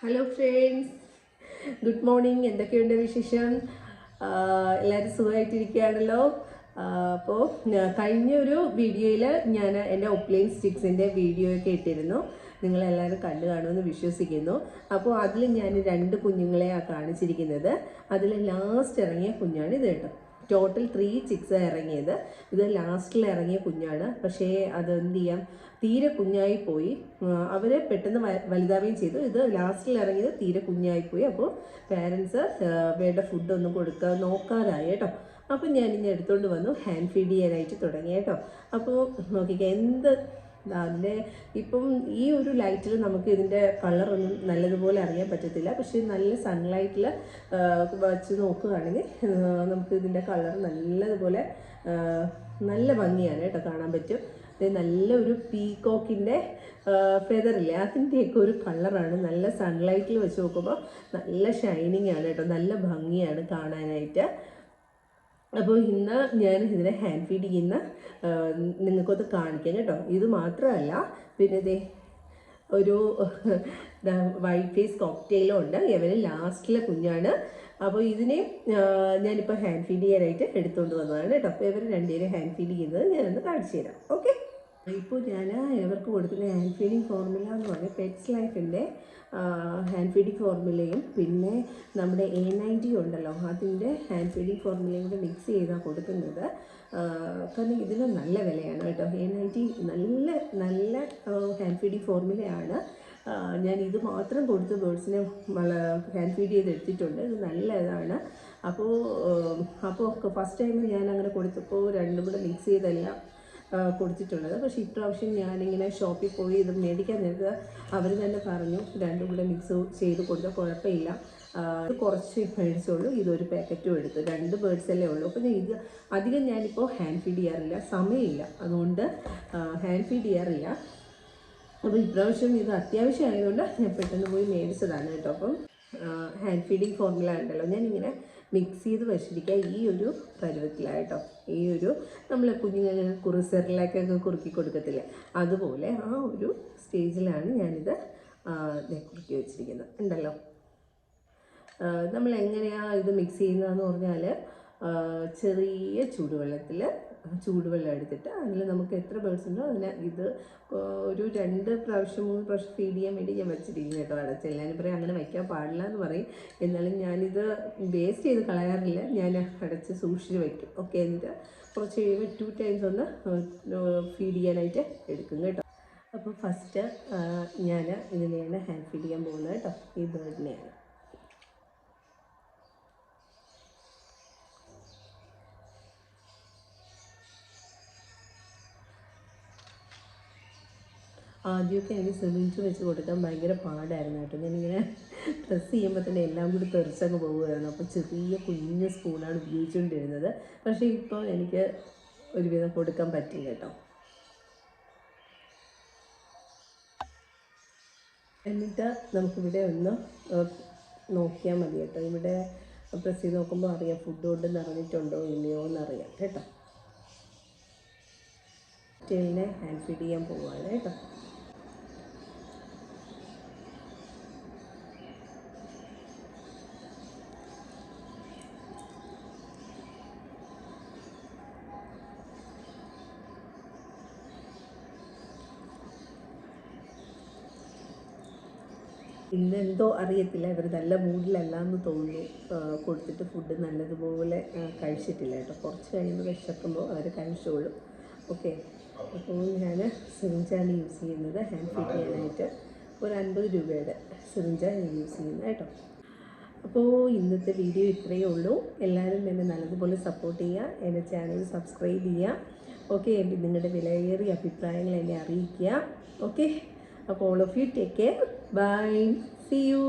Hello friends good morning എന്തൊക്കെയുണ്ട് വിശേഷം? എല്ലാവരും സുഖമായിട്ടിരിക്കുകയാണല്ലോ. അപ്പോൾ കഴിഞ്ഞ ഒരു വീഡിയോയിൽ ഞാൻ എന്റെ ഒപ്ലൈൻ സ്റ്റിക്സിന്റെ വീഡിയോ ഒക്കെ ഇട്ടിരുന്നു. നിങ്ങളെല്ലാവരും കണ്ടു കാണുമെന്ന് വിശ്വസിക്കുന്നു. അപ്പോൾ അതിൽ ഞാൻ രണ്ട് കുഞ്ഞുങ്ങളെയാണ് കാണിച്ചിരിക്കുന്നത്. അതിൽ ലാസ്റ്റ് ഇറങ്ങിയ കുഞ്ഞാണ് ഇത് കേട്ടോ. ടോട്ടൽ ത്രീ ചിക്സ് ഇറങ്ങിയത്. ഇത് ലാസ്റ്റിൽ ഇറങ്ങിയ കുഞ്ഞാണ്. പക്ഷേ അത് എന്ത് ചെയ്യാം? തീരെ കുഞ്ഞായി പോയി. അവർ പെട്ടെന്ന് വലുതാവുകയും ചെയ്തു. ഇത് ലാസ്റ്റിൽ ഇറങ്ങിയത് തീരെ കുഞ്ഞായി പോയി. അപ്പോൾ പാരൻസ് വേണ്ട ഫുഡൊന്നും കൊടുക്കുക നോക്കാറായി കേട്ടോ. അപ്പോൾ ഇനി എടുത്തുകൊണ്ട് വന്നു. ഹാൻഡ് ഫീഡ് ചെയ്യാനായിട്ട് തുടങ്ങി കേട്ടോ. അപ്പോൾ നോക്കിക്കുക എന്ത് അതിന്റെ ഇപ്പം ഈ ഒരു ലൈറ്റിൽ നമുക്ക് ഇതിന്റെ കളറൊന്നും നല്ലതുപോലെ അറിയാൻ പറ്റത്തില്ല. പക്ഷേ നല്ല സൺലൈറ്റിൽ വച്ച് നോക്കുകയാണെങ്കിൽ നമുക്ക് ഇതിന്റെ കളർ നല്ലതുപോലെ നല്ല ഭംഗിയാണ് കേട്ടോ കാണാൻ പറ്റും. ഇത് നല്ല ഒരു പീകോക്കിന്റെ ഫെതറില്ലേ അതിന്റെയൊക്കെ ഒരു കളറാണ് നല്ല സൺലൈറ്റിൽ വെച്ച് നോക്കുമ്പോൾ നല്ല ഷൈനിങ് ആണ് കേട്ടോ. നല്ല ഭംഗിയാണ് കാണാനായിട്ട്. അപ്പോൾ ഇന്ന് ഞാൻ ഇതിനെ ഹാൻഡ് ഫീഡ് ചെയ്യുന്ന നിങ്ങൾക്കൊന്ന് കാണിക്കാം കേട്ടോ. ഇത് മാത്രമല്ല പിന്നെ ഇതേ ഒരു വൈറ്റ് ഫേസ് കോക്ടെയിലും ഉണ്ട്. ഇവന് ലാസ്റ്റിലെ കുഞ്ഞാണ്. അപ്പോൾ ഇതിനെ ഞാനിപ്പോൾ ഹാൻഡ് ഫീഡ് ചെയ്യാനായിട്ട് എടുത്തുകൊണ്ട് വന്നതാണ് കേട്ടോ. അപ്പോൾ ഇവർ രണ്ടുപേരും ഹാൻഡ് ഫീഡ് ചെയ്യുന്നത് ഞാനൊന്ന് കാണിച്ചു തരാം. ഓക്കെ ഇപ്പോൾ ഞാൻ ഇവർക്ക് കൊടുക്കുന്ന ഹാൻഡ് ഫീഡിങ് ഫോർമുല എന്ന് പറഞ്ഞാൽ പെറ്റ്സ് ലൈഫിന്റെ ഹാൻഡ് ഫീഡിങ് ഫോർമുലയും പിന്നെ നമ്മുടെ എ നയന്റി ഉണ്ടല്ലോ അതിന്റെ ഹാൻഡ് ഫീഡിങ് ഫോർമുലയും കൂടെ മിക്സ് ചെയ്താണ് കൊടുക്കുന്നത്. കാരണം ഇതിന് നല്ല വിലയാണ് കേട്ടോ. എ നയന്റി നല്ല നല്ല ഹാൻഡ് ഫീഡിങ് ഫോർമുലയാണ് ഞാൻ ഇത് മാത്രം കൊടുത്ത് ബേഡ്സിനെ ഹാൻഡ് ഫീഡ് ചെയ്ത് എടുത്തിട്ടുണ്ട്. ഇത് നല്ല ഇതാണ് അപ്പോൾ അപ്പോൾ ഫസ്റ്റ് ടൈം ഞാൻ അങ്ങനെ കൊടുത്തപ്പോൾ രണ്ടും കൂടെ മിക്സ് ചെയ്തെല്ലാം കൊടുത്തിട്ടുള്ളത്. പക്ഷേ ഇപ്രാവശ്യം ഞാനിങ്ങനെ ഷോപ്പിൽ പോയി ഇത് മേടിക്കാൻ നേരത്ത് അവർ തന്നെ പറഞ്ഞു രണ്ടും കൂടെ മിക്സ് ചെയ്ത് കൊടുത്താൽ കുഴപ്പമില്ല. കുറച്ച് മേടിച്ചുള്ളൂ ഇതൊരു പാക്കറ്റും എടുത്തു. രണ്ട് ബേഡ്സല്ലേ ഉള്ളൂ. അപ്പോൾ ഇത് അധികം ഞാനിപ്പോൾ ഹാൻഡ് ഫീഡ് ചെയ്യാറില്ല സമയമില്ല. അതുകൊണ്ട് ഹാൻഡ് ഫീഡ് ചെയ്യാറില്ല. അപ്പോൾ ഇപ്രാവശ്യം ഇത് അത്യാവശ്യം ആയതുകൊണ്ട് ഞാൻ പെട്ടെന്ന് പോയി മേടിച്ചതാണ് കേട്ടോ. അപ്പം ഹാൻഡ് ഫീഡിങ് ഫോർമുല ഉണ്ടല്ലോ. ഞാനിങ്ങനെ മിക്സ് ചെയ്ത് വെച്ചിരിക്കുക ഈ ഒരു പരുവത്തിലായിട്ടോ ഈ ഒരു നമ്മൾ കുഞ്ഞുങ്ങൾ കുറുസെറിലേക്കൊക്കെ കുറുക്കി കൊടുക്കത്തില്ല? അതുപോലെ ആ ഒരു സ്റ്റേജിലാണ് ഞാനിത് കുറുക്കി വെച്ചിരിക്കുന്നത്. ഉണ്ടല്ലോ? നമ്മൾ എങ്ങനെയാണ് ഇത് മിക്സ് ചെയ്യുന്നതെന്ന് പറഞ്ഞാൽ ചെറിയ ചൂടുവെള്ളത്തിൽ ചൂടുവെള്ളം എടുത്തിട്ട് അതിൽ നമുക്ക് എത്ര ബേർഡ്സ് ഉണ്ടോ അതിന് ഇത് ഒരു രണ്ട് പ്രാവശ്യം മൂന്ന് പ്രാവശ്യം ഫീഡ് ചെയ്യാൻ വേണ്ടി ഞാൻ വെച്ചിരിക്കുന്നു കേട്ടോ അടച്ച് എല്ലാവരും പറയും അങ്ങനെ വയ്ക്കാൻ പാടില്ല എന്ന് പറയും. എന്നാലും ഞാനിത് വേസ്റ്റ് ചെയ്ത് കളയാറില്ല. ഞാൻ അടച്ച് സൂക്ഷിച്ച് വയ്ക്കും ഓക്കെ എന്നിട്ട് കുറച്ച് കഴിയുമ്പോൾ ടു ടൈംസ് ഒന്ന് ഫീഡ് ചെയ്യാനായിട്ട് എടുക്കും കേട്ടോ. അപ്പോൾ ഫസ്റ്റ് ഞാൻ ഇതിനെയാണ് ഹാൻഡ് ഫീഡ് ചെയ്യാൻ പോകുന്നത് കേട്ടോ. ഈ ബേർഡിനെയാണ് ആദ്യമൊക്കെ എനിക്ക് സിമെന്റ് വെച്ച് കൊടുക്കാൻ ഭയങ്കര പാടായിരുന്നു കേട്ടോ. ഞാനിങ്ങനെ ഡ്രസ്സ് ചെയ്യുമ്പോൾ തന്നെ എല്ലാം കൂടി തെറിച്ചങ്ങ് പോവുകയായിരുന്നു. അപ്പോൾ ചെറിയ കുഞ്ഞ് സ്പൂണാണ് ഉപയോഗിച്ചുകൊണ്ടിരുന്നത്. പക്ഷേ ഇപ്പോൾ എനിക്ക് ഒരുവിധം കൊടുക്കാൻ പറ്റില്ല കേട്ടോ. എന്നിട്ട് നമുക്കിവിടെ ഒന്ന് നോക്കിയാൽ മതി കേട്ടോ. ഇവിടെ പ്രസ് ചെയ്ത് നോക്കുമ്പോൾ അറിയാം ഫുഡ് കൊണ്ട് നിറഞ്ഞിട്ടുണ്ടോ ഇല്ലയോ എന്നറിയാം കേട്ടോ. ടെയിലിനെ ഹാൻഡ് ഫീഡ് ചെയ്യാൻ പോവുകയാണ് കേട്ടോ. ഇന്നെന്തോ അറിയത്തില്ല. ഇവർ നല്ല മൂഡിലല്ല എന്ന് തോന്നുന്നു കൊടുത്തിട്ട് ഫുഡ് നല്ലതുപോലെ കഴിച്ചിട്ടില്ല കേട്ടോ. കുറച്ച് കഴിയുമ്പോൾ വിശക്കുമ്പോൾ അവർ കഴിച്ചോളും. ഓക്കെ അപ്പോൾ ഞാൻ സിറിഞ്ചാണ് യൂസ് ചെയ്യുന്നത്. ഹാൻഡ് ഫീഡ് ചെയ്യാനായിട്ട് ഒരു അൻപത് രൂപയുടെ സിറിഞ്ചാണ് ഞാൻ യൂസ് ചെയ്യുന്നത് കേട്ടോ. അപ്പോൾ ഇന്നത്തെ വീഡിയോ ഇത്രയേ ഉള്ളൂ. എല്ലാവരും എന്നെ നല്ലതുപോലെ സപ്പോർട്ട് ചെയ്യുക. എന്റെ ചാനൽ സബ്സ്ക്രൈബ് ചെയ്യുക. ഓക്കെ നിങ്ങളുടെ വിലയേറിയ അഭിപ്രായങ്ങൾ എന്നെ അറിയിക്കുക. ഓക്കെ അപ്പോൾ all of you take care. Bye. See you.